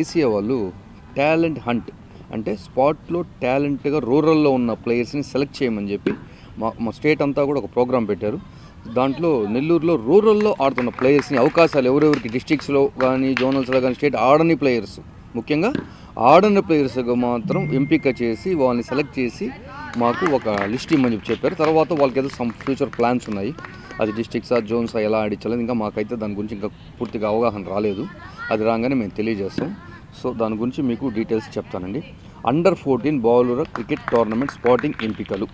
ACA వాళ్ళు talent hunt. అంటే స్పాట్లో టాలెంట్గా రూరల్లో ఉన్న ప్లేయర్స్ని సెలెక్ట్ చేయమని చెప్పి మా మా స్టేట్ అంతా కూడా ఒక ప్రోగ్రామ్ పెట్టారు. దాంట్లో నెల్లూరులో రూరల్లో ఆడుతున్న ప్లేయర్స్ని అవకాశాలు ఎవరెవరికి డిస్టిక్స్లో కానీ జోనల్స్లో కానీ స్టేట్ ఆడని ప్లేయర్స్. ముఖ్యంగా ఆడని ప్లేయర్స్గా మాత్రం ఎంపిక చేసి వాళ్ళని సెలెక్ట్ చేసి మాకు ఒక లిస్ట్ ఇమ్మని చెప్పి చెప్పారు. తర్వాత వాళ్ళకి ఏదో సమ్ ఫ్యూచర్ ప్లాన్స్ ఉన్నాయి. అది డిస్ట్రిక్ట్సా జోన్సా ఎలా ఆడించాలి ఇంకా మాకైతే దాని గురించి ఇంకా పూర్తిగా అవగాహన రాలేదు. అది రాగానే మేము తెలియజేస్తాం. సో దాని గురించి మీకు డీటెయిల్స్ చెప్తానండి. Under fourteen bowler cricket tournament spotting ఎంపికలు.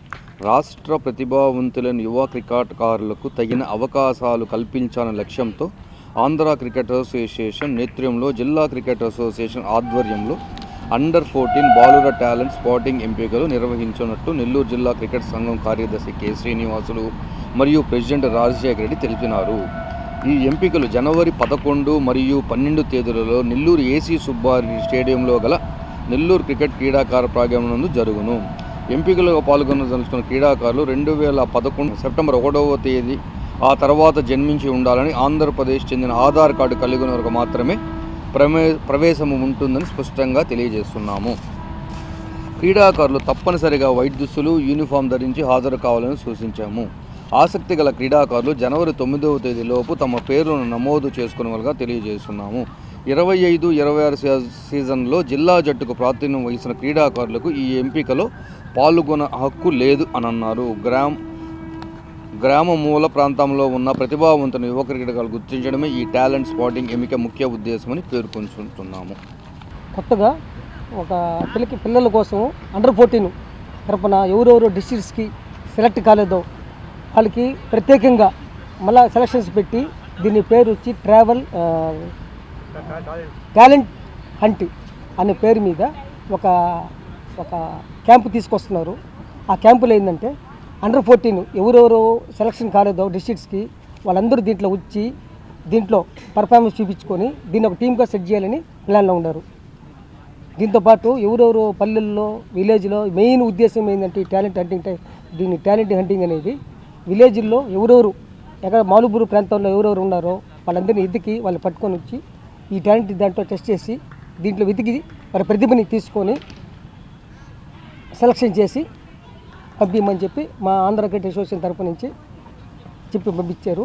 రాష్ట్ర ప్రతిభావంతులైన యువ క్రికెట్కారులకు తగిన అవకాశాలు కల్పించాలనే లక్ష్యంతో ఆంధ్ర క్రికెట్ అసోసియేషన్ నేతృత్వంలో జిల్లా క్రికెట్ అసోసియేషన్ ఆధ్వర్యంలో అండర్ ఫోర్టీన్ బాలుర టాలెంట్ స్పాటింగ్ ఎంపికలు నిర్వహించినట్టు నెల్లూరు జిల్లా క్రికెట్ సంఘం కార్యదర్శి కె శ్రీనివాసులు మరియు ప్రెసిడెంట్ రాజశేఖర రెడ్డి తెలిపినారు. ఈ ఎంపికలు జనవరి పదకొండు మరియు పన్నెండు తేదీలలో నెల్లూరు ఏసీ సుబ్బారెడ్డి స్టేడియంలో గల నెల్లూరు క్రికెట్ క్రీడాకార ప్రాంగణం నందు జరుగును. ఎంపికలుగా పాల్గొనదలుచుకున్న క్రీడాకారులు రెండు వేల పదకొండు సెప్టెంబర్ ఒకటవ తేదీ ఆ తర్వాత జన్మించి ఉండాలని ఆంధ్రప్రదేశ్ చెందిన ఆధార్ కార్డు కలిగిన వరకు మాత్రమే ప్రమే ప్రవేశము ఉంటుందని స్పష్టంగా తెలియజేస్తున్నాము. క్రీడాకారులు తప్పనిసరిగా వైట్ దుస్తులు యూనిఫామ్ ధరించి హాజరు కావాలని సూచించాము. ఆసక్తి గల క్రీడాకారులు జనవరి తొమ్మిదవ తేదీలోపు తమ పేర్లను నమోదు చేసుకునేవారుగా తెలియజేస్తున్నాము. ఇరవై ఐదు ఇరవై ఆరు సీజన్లో జిల్లా జట్టుకు ప్రాతినిధ్యం వహించిన క్రీడాకారులకు ఈ ఎంపికలో పాల్గొన హక్కు లేదు అని అన్నారు గ్రామ గ్రామ మూల ప్రాంతంలో ఉన్న ప్రతిభావంతుని యువ క్రికెటర్లు గుర్తించడమే ఈ టాలెంట్ స్పాటింగ్ ఎంపిక ముఖ్య ఉద్దేశమని పేర్కొంటున్నాము. కొత్తగా ఒక పిల్లకి పిల్లల కోసం అండర్ ఫోర్టీన్ తరపున ఎవరెవరు డిస్ట్రిక్ట్స్కి సెలెక్ట్ కాలేదో వాళ్ళకి ప్రత్యేకంగా మళ్ళీ సెలక్షన్స్ పెట్టి దీని పేరు వచ్చి ట్రావెల్ టాలెంట్ హంట్ అనే పేరు మీద ఒక ఒక క్యాంపు తీసుకొస్తున్నారు. ఆ క్యాంపులో ఏంటంటే అండర్ ఫోర్టీన్ ఎవరెవరు సెలక్షన్ కాలేదో డిస్ట్రిక్ట్స్కి వాళ్ళందరూ దీంట్లో వచ్చి దీంట్లో పర్ఫార్మెన్స్ చూపించుకొని దీన్ని ఒక టీమ్గా సెట్ చేయాలని ప్లాన్లో ఉన్నారు. దీంతోపాటు ఎవరెవరు పల్లెల్లో విలేజ్లో మెయిన్ ఉద్దేశం ఏంటంటే ఈ టాలెంట్ హంటింగ్ దీన్ని టాలెంట్ హంటింగ్ అనేది విలేజ్లో ఎవరెవరు ఎక్కడ మాలుబూరు ప్రాంతంలో ఎవరెవరు ఉన్నారో వాళ్ళందరినీ వెతికి వాళ్ళు పట్టుకొని వచ్చి ఈ టాలెంట్ దాంట్లో టెస్ట్ చేసి దీంట్లో వెతికి వారి ప్రతిభని తీసుకొని సెలక్షన్ చేసి పంపించమని చెప్పి మా ఆంధ్ర క్రికెట్ అసోసియేషన్ తరపు నుంచి చెప్పి పంపించారు.